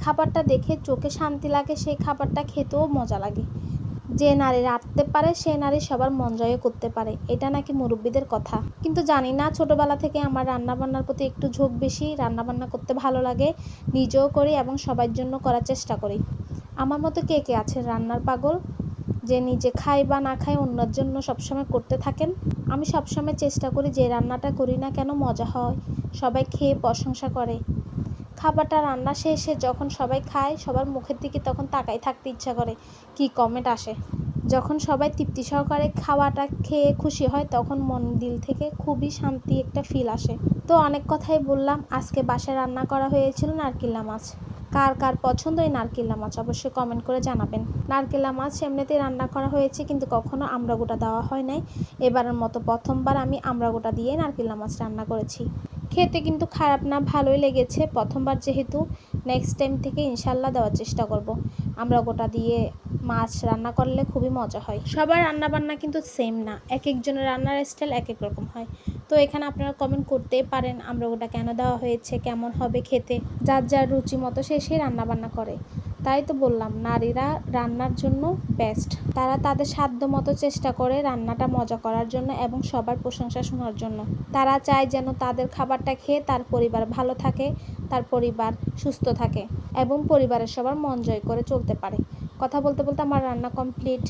খাবারটা দেখে চোখে শান্তি লাগে, সেই খাবারটা খেতেও মজা লাগে। যে নারী রাঁধতে পারে, সে নারী সবার মন জয় করতে পারে। এটা নাকি মুরব্বীদের কথা। কিন্তু জানি না, ছোটবেলা থেকে আমার রান্না বান্নার প্রতি একটু ঝোঁক বেশি। রান্না বান্না করতে ভালো লাগে, নিজেও করি এবং সবার জন্য করার চেষ্টা করি। আমার মতো কে কে আছে রান্নার পাগল? যে নিজে খায় বা না খায় অন্যের জন্য সবসময় করতে থাকেন? আমি সবসময় চেষ্টা করি যে রান্নাটা করি না কেন মজা হয়। সবাই খেয়ে প্রশংসা করে। খাবারটা রান্না শেষে যখন সবাই খায়, সবার মুখের দিকে তখন তাকাই থাকতে ইচ্ছা করে। কি কমেন্ট আসে? যখন সবাই তৃপ্তি সহকারে খাওয়াটা খেয়ে খুশি হয়, তখন মন দিল থেকে খুবই শান্তি একটা ফিল আসে। তো অনেক কথাই বললাম, আজকে বাসায় রান্না করা হয়েছিল নারকেলা মাছ। কার কার পছন্দ এই নারকেলা মাছ অবশ্যই কমেন্ট করে জানাবেন। নারকেলা মাছ এমনিতেই রান্না করা হয়েছে, কিন্তু কখনো আমড়া গোটা দেওয়া হয় নাই। এবারের মতো প্রথমবার আমি আমড়া গোটা দিয়ে নারকেলা মাছ রান্না করেছি। খেতে কিন্তু খারাপ না, ভালোই লেগেছে। প্রথমবার যেহেতু নেক্সট টাইম থেকে ইনশাল্লাহ দেওয়ার চেষ্টা করব। আমরা গোটা দিয়ে মাছ রান্না করলে খুবই মজা হয়। সবার রান্না বান্না কিন্তু সেম না। এক একজনের রান্নার স্টাইল এক এক রকম হয়। তো এখানে আপনারা কমেন্ট করতেই পারেন, আমরা ওটা কেন দেওয়া হয়েছে, কেমন হবে খেতে, যার যার রুচি মতো সে সেই রান্না বান্না করে। তাই তো বললাম, নারীরা রান্নার জন্য বেস্ট তারা তাদের সাধ্য মতো চেষ্টা করে রান্নাটা মজা করার জন্য এবং সবার প্রশংসা শোনার জন্য। তারা চায় যেন তাদের খাবারটা খেয়ে তার পরিবার ভালো থাকে, তার পরিবার সুস্থ থাকে এবং পরিবারের সবার মন জয় করে চলতে পারে। কথা বলতে বলতে আমার রান্না কমপ্লিট